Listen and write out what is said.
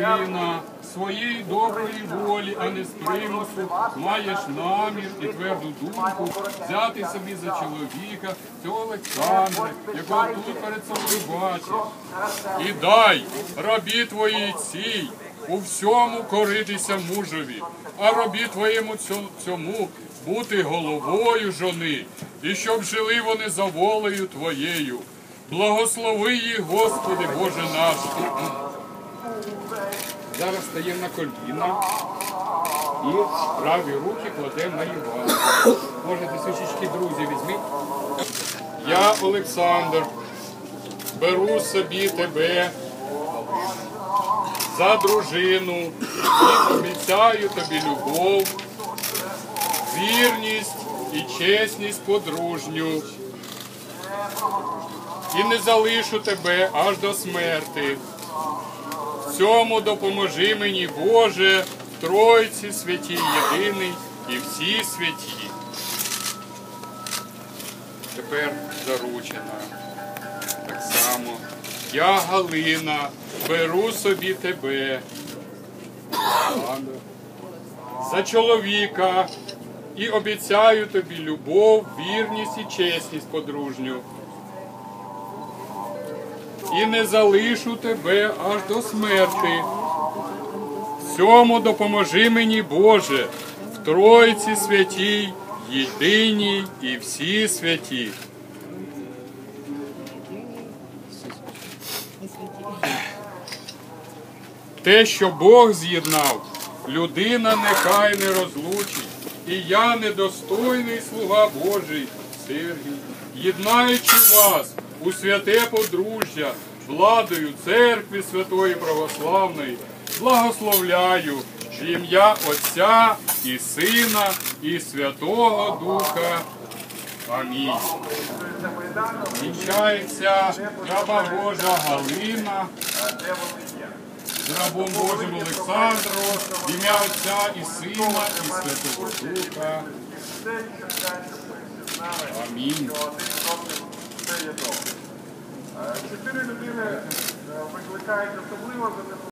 Галина, своєї доброї волі, а не з примусу, маєш намір і тверду думку взяти собі за чоловіка цього Олександра, якого тут перед собою бачиш. І дай рабі твоїй цій у всьому коритися мужові, а рабі твоєму цьому бути головою жони, і щоб жили вони за волею твоєю. Благослови їх, Господи, Боже наш. Зараз стаємо на коліна і праві руки кладемо на Івана. Можете свічечки, друзі, візьміть. Я, Олександр, беру собі тебе за дружину і обіцяю тобі любов, вірність і чесність подружню. І не залишу тебе аж до смерти. Цьому допоможи мені, Боже, в Тройці святій єдиний і всі святі. Тепер заручена. Так само. Я, Галина, беру собі тебе. За чоловіка і обіцяю тобі любов, вірність і чесність подружню. І не залишу тебе аж до смерти. В цьому допоможи мені, Боже, в Тройці святій, єдиній і всі святі. Те, що Бог з'єднав, людина нехай не розлучить. І я недостойний слуга Божий, Сергій, єднаючи вас у святе подружжя, владою церкви Святої Православної, благословляю в ім'я Отця і Сина, і Святого Духа. Амінь. Вінчається раба Божа Галина з рабом Божим Олександром, ім'я Отця і Сина, і Святого Духа. Амінь. Чотири людини е, викликають особливо за